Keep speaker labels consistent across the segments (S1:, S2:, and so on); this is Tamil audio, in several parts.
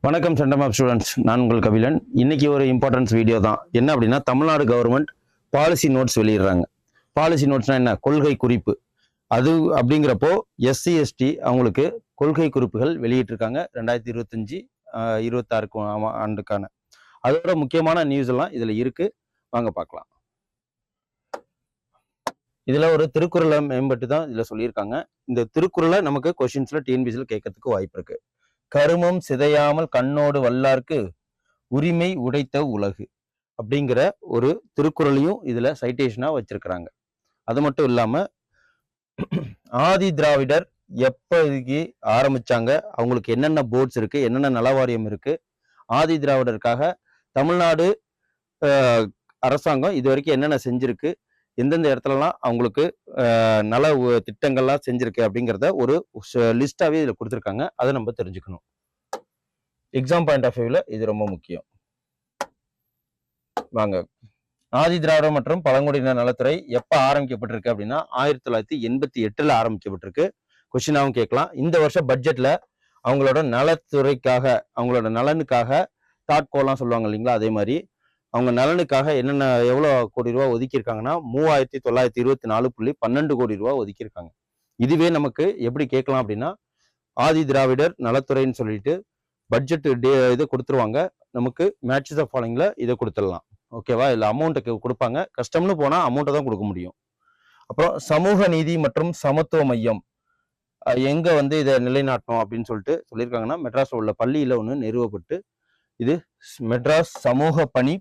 S1: வணக்கம் சென்டம் ஆஃப் ஸ்டூடெண்ட்ஸ் நான் உங்கள் கபிலன். இன்னைக்கு ஒரு இம்பார்ட்டன்ஸ் வீடியோ தான். என்ன அப்படின்னா தமிழ்நாடு கவர்மெண்ட் பாலிசி நோட்ஸ் வெளியிடுறாங்க. பாலிசி நோட்ஸ்னா என்ன? கொள்கை குறிப்பு. அது அப்படிங்கிறப்போ எஸ்சி எஸ்டி அவங்களுக்கு கொள்கை குறிப்புகள் வெளியிட்டிருக்காங்க. ரெண்டாயிரத்தி இருபத்தஞ்சி இருபத்தாறுக்கு ஆமா- ஆண்டுக்கான. அதோட முக்கியமான நியூஸ் எல்லாம் இதுல இருக்கு. வாங்க பார்க்கலாம். இதில் ஒரு திருக்குறளை மேம்பட்டு தான் இதில் சொல்லியிருக்காங்க. இந்த திருக்குறளை நமக்கு கொஷின்ஸில் டிஎன்பிசியில் கேட்கறதுக்கு வாய்ப்பு இருக்கு. கருமம் சிதையாமல் கண்ணோடு வல்லார்க்கு உரிமை உடைத்த உலகு அப்படிங்கிற ஒரு திருக்குறளையும் இதில் சைட்டேஷனாக வச்சிருக்கிறாங்க. அது மட்டும் இல்லாமல் ஆதி திராவிடர் எப்போதைக்கு ஆரம்பிச்சாங்க? அவங்களுக்கு என்னென்ன போர்ட்ஸ் இருக்குது என்னென்ன நலவாரியம் இருக்குது ஆதி திராவிடருக்காக தமிழ்நாடு அரசாங்கம் இது வரைக்கும் என்னென்ன செஞ்சிருக்கு? எந்தெந்த இடத்துலலாம் அவங்களுக்கு அஹ், நல உ- திட்டங்கள்லாம் செஞ்சுருக்கு அப்படிங்கிறத ஒரு லிஸ்ட்டாகவே இதுல கொடுத்துருக்காங்க. அதை நம்ம தெரிஞ்சுக்கணும். எக்ஸாம் பாயிண்ட் ஆஃப் வியூவில் இது ரொம்ப முக்கியம். வாங்க. ஆதி திராவிடர் மற்றும் பழங்குடியினர் நலத்துறை எப்ப ஆரம்பிக்கப்பட்டிருக்கு அப்படின்னா ஆயிரத்தி தொள்ளாயிரத்தி எண்பத்தி எட்டுல ஆரம்பிக்கப்பட்டிருக்கு. கொஷினாவும் கேட்கலாம். இந்த வருஷம் பட்ஜெட்ல அவங்களோட நலத்துறைக்காக அவங்களோட நலனுக்காக தாட்கோலாம் சொல்லுவாங்க இல்லைங்களா? அதே மாதிரி அவங்க நலனுக்காக என்னென்ன எவ்வளோ கோடி ரூபா ஒதுக்கியிருக்காங்கன்னா மூவாயிரத்தி தொள்ளாயிரத்தி இருபத்தி நாலு புள்ளி பன்னெண்டு கோடி ரூபா ஒதுக்கியிருக்காங்க. இதுவே நமக்கு எப்படி கேட்கலாம் அப்படின்னா ஆதி திராவிடர் நலத்துறைன்னு சொல்லிட்டு பட்ஜெட் டே இதை கொடுத்துருவாங்க. நமக்கு மேட்சஸ் ஆஃப் ஃபாலோயிங்கில் இதை கொடுத்துடலாம். ஓகேவா இல்லை அமௌண்ட்டுக்கு கொடுப்பாங்க. கஷ்டம்னு போனால் அமௌண்ட்டை தான் கொடுக்க முடியும். அப்புறம் சமூக நீதி மற்றும் சமத்துவ மையம். எங்கே வந்து இதை நிலைநாட்டணும் அப்படின்னு சொல்லிட்டு சொல்லியிருக்காங்கன்னா மெட்ராஸில் உள்ள பள்ளியில் ஒன்று நிறுவப்பட்டு இது மெட்ராஸ் சமூக பணி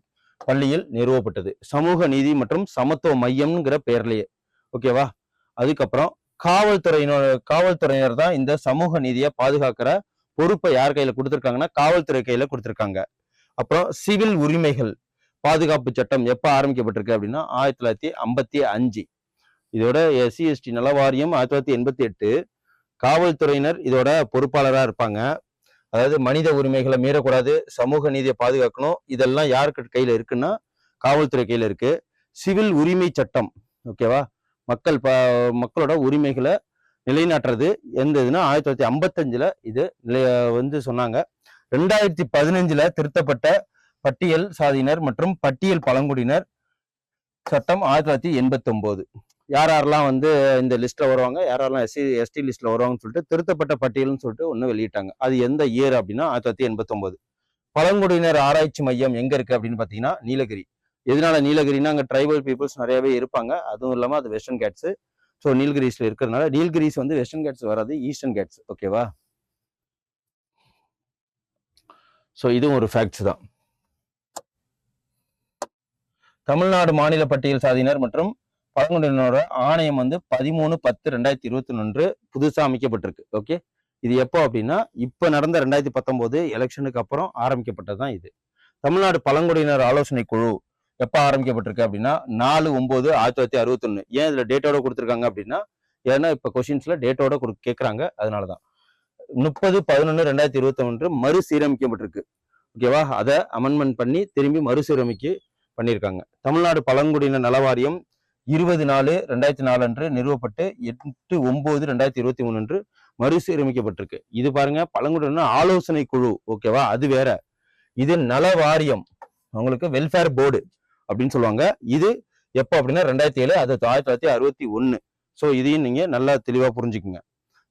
S1: பள்ளியில் நிறுவப்பட்டது. சமூக நீதி மற்றும் சமத்துவ மையம்ங்கிற பெயர்லயே ஓகேவா அதுக்கப்புறம் காவல்துறையினர் காவல்துறையினர் தான் இந்த சமூக நீதியை பாதுகாக்கிற பொறுப்பை யார் கையில கொடுத்துருக்காங்கன்னா காவல்துறை கையில கொடுத்துருக்காங்க. அப்புறம் சிவில் உரிமைகள் பாதுகாப்பு சட்டம் எப்ப ஆரம்பிக்கப்பட்டிருக்கு அப்படின்னா ஆயிரத்தி தொள்ளாயிரத்தி ஐம்பத்தி அஞ்சு. இதோட எஸ்சி எஸ்டி நலவாரியம் ஆயிரத்தி தொள்ளாயிரத்தி எண்பத்தி எட்டு. காவல்துறையினர் இதோட பொறுப்பாளராக இருப்பாங்க. அதாவது மனித உரிமைகளை மீறக்கூடாது சமூக நீதியை பாதுகாக்கணும். இதெல்லாம் யாருக்கு கையில் இருக்குன்னா காவல்துறை கையில் இருக்கு. சிவில் உரிமை சட்டம் ஓகேவா மக்கள் ப மக்களோட உரிமைகளை நிலைநாட்டுறது எந்த இதுன்னா ஆயிரத்தி தொள்ளாயிரத்தி ஐம்பத்தஞ்சில் இது நிலைய வந்து சொன்னாங்க. ரெண்டாயிரத்தி பதினஞ்சுல திருத்தப்பட்ட பட்டியல் சாதியினர் மற்றும் பட்டியல் பழங்குடியினர் சட்டம் ஆயிரத்தி தொள்ளாயிரத்தி எண்பத்தி ஒன்பது யார் யாரெல்லாம் வந்து இந்த லிஸ்ட்டில் வருவாங்க யார் யாரெல்லாம் எஸ்சி எஸ்டி லிஸ்ட்டில் வருவாங்கன்னு சொல்லிட்டு திருத்தப்பட்ட பட்டியல்னு சொல்லிட்டு ஒன்று வெளியிட்டாங்க. அது எந்த இயர் அப்படின்னா ஆயிரத்தி தொள்ளாயிரத்தி எண்பத்தொம்போது. பழங்குடியினர் ஆராய்ச்சி மையம் எங்கே இருக்குது அப்படின்னு பார்த்தீங்கன்னா நீலகிரி. எதனால நீலகிரினா அங்கே ட்ரைபல் பீப்புள்ஸ் நிறையவே இருப்பாங்க. அதுவும் இல்லாமல் அது வெஸ்டர்ன் கேட்ஸு ஸோ நீல்கிரிஸ்ல இருக்கிறதுனால நீல்கிரிஸ் வந்து வெஸ்டர்ன் கேட்ஸ் வராது ஈஸ்டர்ன் கேட்ஸ் ஓகேவா ஸோ இதுவும் ஒரு ஃபேக்ட்ஸ் தான். தமிழ்நாடு மாநில பட்டியல் சாதியினர் மற்றும் பழங்குடியினரோட ஆணையம் வந்து பதிமூணு பத்து ரெண்டாயிரத்தி இருபத்தி ஒன்று புதுசாக அமைக்கப்பட்டிருக்கு. ஓகே இது எப்போ அப்படின்னா இப்போ நடந்த ரெண்டாயிரத்தி பத்தொம்போது எலெக்ஷனுக்கு அப்புறம் ஆரம்பிக்கப்பட்டது தான் இது. தமிழ்நாடு பழங்குடியினர் ஆலோசனை குழு எப்போ ஆரம்பிக்கப்பட்டிருக்கு அப்படின்னா நாலு ஒம்பது ஆயிரத்தி தொள்ளாயிரத்தி அறுபத்தொன்னு. ஏன் இதில் டேட்டோட கொடுத்துருக்காங்க அப்படின்னா ஏன்னா இப்போ கொஷின்ஸில் டேட்டோட கொடு கேட்குறாங்க அதனால தான் முப்பது பதினொன்று ரெண்டாயிரத்தி இருபத்தி ஒன்று மறுசீரமைக்கப்பட்டிருக்கு ஓகேவா அதை அமெண்ட்மெண்ட் பண்ணி திரும்பி மறுசீரமைக்கு பண்ணியிருக்காங்க. தமிழ்நாடு பழங்குடியினர் நலவாரியம் இருபது நாலு ரெண்டாயிரத்தி நாலு அன்று நிறுவப்பட்டு எட்டு ஒன்பது ரெண்டாயிரத்தி இருபத்தி மூணு அன்று மறுசீரமைக்கப்பட்டிருக்கு. இது பாருங்க பழங்குடியினர் ஆலோசனை குழு ஓகேவா? அது வேற. இது நல வாரியம் அவங்களுக்கு வெல்ஃபேர் போர்டு அப்படின்னு சொல்லுவாங்க. இது எப்போ அப்படின்னா ரெண்டாயிரத்தி ஏழு அது ஆயிரத்தி தொள்ளாயிரத்தி அறுபத்தி ஒன்னு. ஸோ இதையும் நீங்க நல்லா தெளிவா புரிஞ்சுக்குங்க.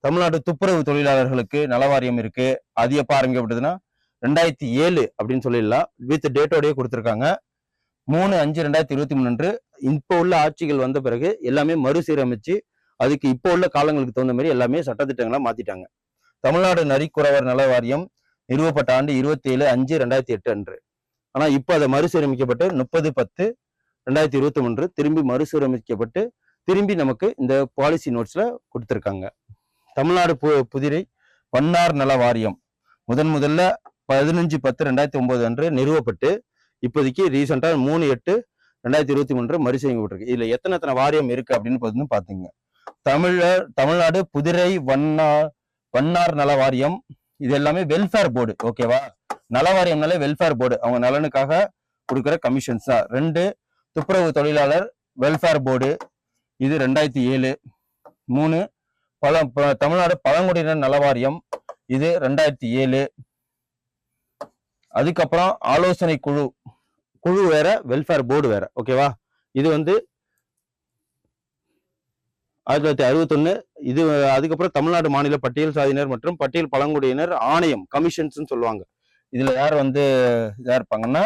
S1: தமிழ்நாடு துப்புரவு தொழிலாளர்களுக்கு நலவாரியம் இருக்கு. அது எப்போ ஆரம்பிக்கப்பட்டதுன்னா ரெண்டாயிரத்தி ஏழு அப்படின்னு சொல்லிடலாம். வித் டேட்டோடய கொடுத்துருக்காங்க. மூணு அஞ்சு ரெண்டாயிரத்தி இருபத்தி மூணு அன்று இப்போ உள்ள ஆட்சிகள் வந்த பிறகு எல்லாமே மறுசீரமைச்சு அதுக்கு இப்போ உள்ள காலங்களுக்கு தகுந்த மாதிரி எல்லாமே சட்டத்திட்டங்களா மாத்திட்டாங்க. தமிழ்நாடு நரிக்குறவர் நல வாரியம் நிறுவப்பட்ட ஆண்டு இருபத்தி ஏழு அஞ்சு ரெண்டாயிரத்தி எட்டு அன்று. ஆனால் இப்போ அதை மறுசீரமைக்கப்பட்டு முப்பது பத்து ரெண்டாயிரத்தி இருபத்தி ஒன்று திரும்பி மறுசீரமைக்கப்பட்டு திரும்பி நமக்கு இந்த பாலிசி நோட்ஸ்ல கொடுத்துருக்காங்க. தமிழ்நாடு பு புதிரை பன்னார் நல வாரியம் முதன் முதல்ல பதினஞ்சு பத்து ரெண்டாயிரத்தி ஒன்பது அன்று நிறுவப்பட்டு இப்போதைக்கு ரீசெண்டாக மூணு எட்டு ரெண்டாயிரத்தி இருபத்தி மூன்று மறுசீரமைக்கப்பட்டிருக்கு இதுல எத்தனை எத்தனை வாரியம் இருக்கு அப்படின்னு பார்த்து பாத்தீங்க தமிழர் தமிழ்நாடு புதிரை வண்ணா வண்ணார் நல வாரியம். இது எல்லாமே வெல்ஃபேர் போர்டு ஓகேவா நல வாரியம்னாலே வெல்ஃபேர் போர்டு அவங்க நலனுக்காக கொடுக்குற கமிஷன்ஸ் தான். ரெண்டு துப்புரவு தொழிலாளர் வெல்ஃபேர் போர்டு இது ரெண்டாயிரத்தி ஏழு. மூணு பழ தமிழ்நாடு பழங்குடியினர் நல வாரியம். இது ரெண்டாயிரத்தி ஏழு. அதுக்கப்புறம் ஆலோசனை குழு. குழு வேற வெல்ஃபேர் போர்டு வேற. ஓகேவா இது வந்து ஆயிரத்தி தொள்ளாயிரத்தி அறுபத்தொன்னு இது அதுக்கப்புறம் தமிழ்நாடு மாநில பட்டியல் சாதியினர் மற்றும் பட்டியல் பழங்குடியினர் ஆணையம் கமிஷன்ஸ்னு சொல்லுவாங்க. இதுல யார் வந்து இதா இருப்பாங்கன்னா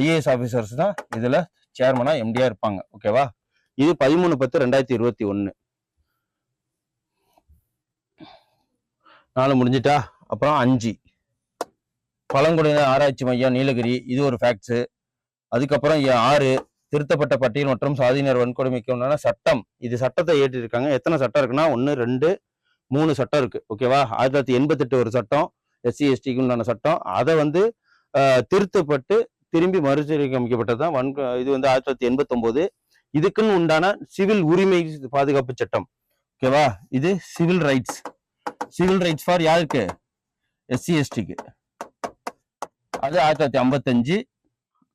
S1: ஐஏஎஸ் ஆஃபீஸர்ஸ் தான் இதுல சேர்மனா எம்டியா இருப்பாங்க. ஓகேவா இது பதிமூணு பத்து ரெண்டாயிரத்தி இருபத்தி ஒன்னு. நாலு முடிஞ்சிட்டா? அப்புறம் அஞ்சு. பழங்குடியினர் ஆராய்ச்சி மையம் நீலகிரி இது ஒரு ஃபேக்ட்ஸு அதுக்கப்புறம் ஆறு திருத்தப்பட்ட பட்டியல் மற்றும் சாதியினர் வன்கொடுமைக்கு உண்டான சட்டம். இது சட்டத்தை ஏற்றிருக்காங்க. எத்தனை சட்டம் இருக்குன்னா ஒன்று ரெண்டு மூணு சட்டம் இருக்கு. ஓகேவா ஆயிரத்தி தொள்ளாயிரத்தி எண்பத்தெட்டு ஒரு சட்டம் எஸ்சி எஸ்டிக்கு உண்டான சட்டம். அதை வந்து திருத்தப்பட்டு திரும்பி மறுசீரமைக்கப்பட்டது தான் வன் இது வந்து ஆயிரத்தி தொள்ளாயிரத்தி எண்பத்தொம்போது. இதுக்குன்னு உண்டான சிவில் உரிமை பாதுகாப்பு சட்டம். ஓகேவா இது civil rights. Civil rights for யாருக்கு? எஸ்சி எஸ்டிக்கு அது ஆயிரத்தி தொள்ளாயிரத்தி ஐம்பத்தஞ்சு.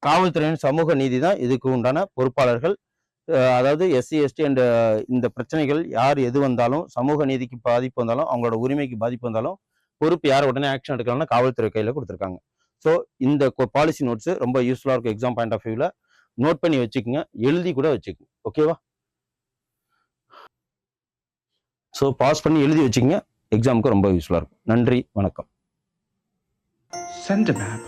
S1: காவல்துறையின் சமூக நீதி தான் இதுக்கு உண்டான பொறுப்பாளர்கள். அதாவது எஸ்சி எஸ்டி அண்ட் இந்த பிரச்சனைகள் யார் எது வந்தாலும் சமூக நீதிக்கு பாதிப்பு வந்தாலும் அவங்களோட உரிமைக்கு பாதிப்பு வந்தாலும் பொறுப்பு யார் உடனே ஆக்ஷன் எடுக்கலாம்னா காவல்துறை கையில் கொடுத்துருக்காங்க. ஸோ இந்த பாலிசி நோட்ஸ் ரொம்ப யூஸ்ஃபுல்லாக இருக்கும் எக்ஸாம் பாயிண்ட் ஆஃப் வியூவில் நோட் பண்ணி வச்சுக்கோங்க. எழுதி கூட வச்சுக்கோங்க ஓகேவா ஸோ பாஸ் பண்ணி எழுதி வச்சுக்கோங்க. எக்ஸாமுக்கு ரொம்ப யூஸ்ஃபுல்லாக இருக்கும். நன்றி. வணக்கம்.
S2: சென்ட் மேப்.